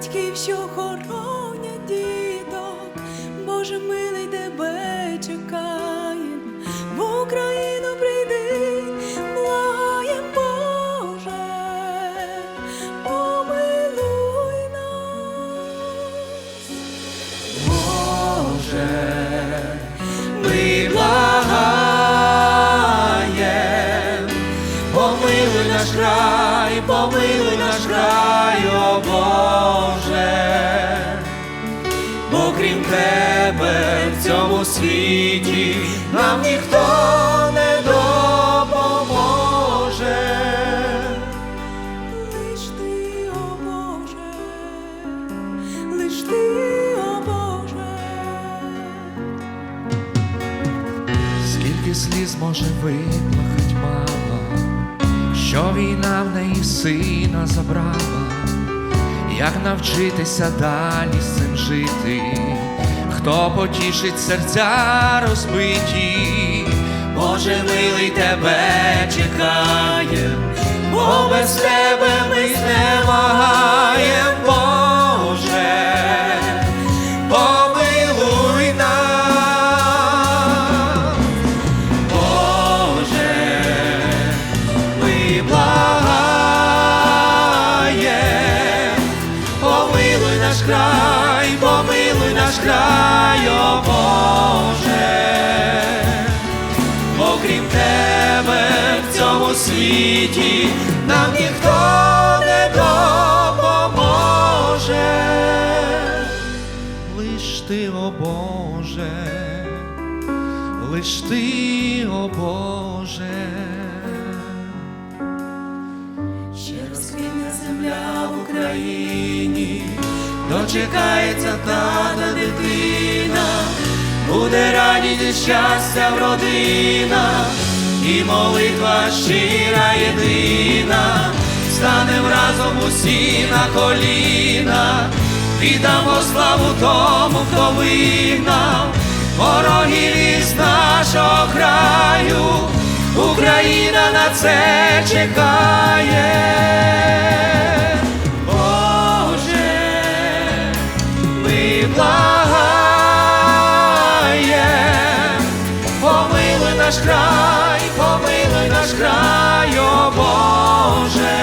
батьків, що хоронять діток, Боже милий тебе чекаєм, в Україну прийди, благаєм, Боже, помилуй нас, Боже, ми благаєм, помилуй наш край, помилуй наш край. Боже. Цьому світі нам ніхто не допоможе. Лиш ти, о Боже, лиш ти, о Боже. Скільки сліз може виплакать мама, що війна в неї сина забрала, як навчитися далі з цим жити, хто потішить серця розбиті, Боже, милий тебе чекає, бо без тебе ми знемагаєм, Боже, помилуй нас, Боже, ми благаєм, помилуй наш край, наш край, о Боже окрім тебе в цьому світі нам ніхто не допоможе. лиш ти, о Боже, лиш ти, о Боже. Ще розквітне земля в Україні, дочекається тата дитина, буде радість і щастя в родинах, і молитва щира єдина, станем разом усі на коліна, віддамо славу тому, хто вигнав ворогів із нашого краю. Україна на це чекає. Благаєм, помилуй наш край, помилуй наш край, о Боже,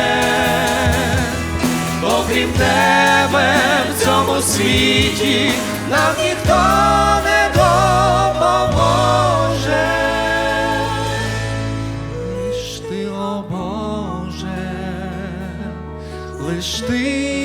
окрім тебе в цьому світі нам ніхто не допоможе. Лиш ти, о Боже, лиш ти,